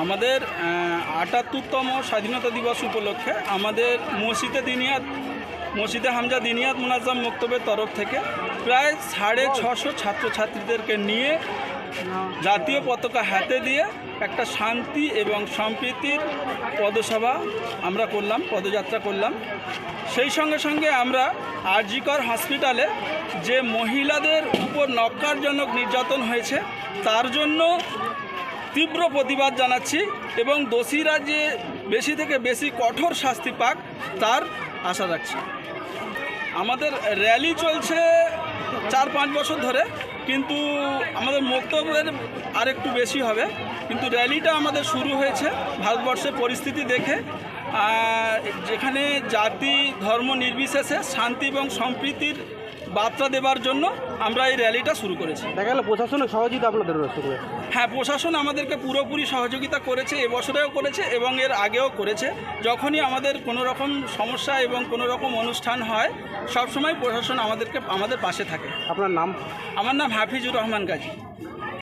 আমাদের আটাত্তরতম স্বাধীনতা দিবস উপলক্ষে আমাদের মসজিদে দিনিয়াত, মসজিদে হামজা দিনিয়াত মুনাজ্জাম মক্তবের তরফ থেকে প্রায় সাড়ে ছশো ছাত্রছাত্রীদেরকে নিয়ে জাতীয় পতাকা হাতে দিয়ে একটা শান্তি এবং সম্প্রীতির পদসভা আমরা করলাম, পদযাত্রা করলাম। সেই সঙ্গে সঙ্গে আমরা আরজিকর হসপিটালে যে মহিলাদের উপর নক্কারজনক নির্যাতন হয়েছে, তার জন্য তীব্র প্রতিবাদ জানাচ্ছি এবং দোষীরা যে বেশি থেকে বেশি কঠোর শাস্তি পাক, তার আশা রাখছি। আমাদের র্যালি চলছে চার পাঁচ বছর ধরে, কিন্তু আমাদের বক্তব্যের আর একটু বেশি হবে। কিন্তু র্যালিটা আমাদের শুরু হয়েছে ভারতবর্ষের পরিস্থিতি দেখে। যেখানে জাতি, ধর্ম নির্বিশেষে শান্তি এবং সম্প্রীতির বার্তা দেবার জন্য আমরা এই র্যালিটা শুরু করেছি। দেখা গেল প্রশাসনের সহযোগিতা আপনাদের হ্যাঁ প্রশাসন আমাদেরকে পুরোপুরি সহযোগিতা করেছে এবছরেও করেছে এবং এর আগেও করেছে। যখনই আমাদের কোনো রকম সমস্যা এবং কোনো রকম অনুষ্ঠান হয় সবসময় প্রশাসন আমাদেরকে আমাদের পাশে থাকে। আপনার নাম? আমার নাম হাফিজুর রহমান গাজী।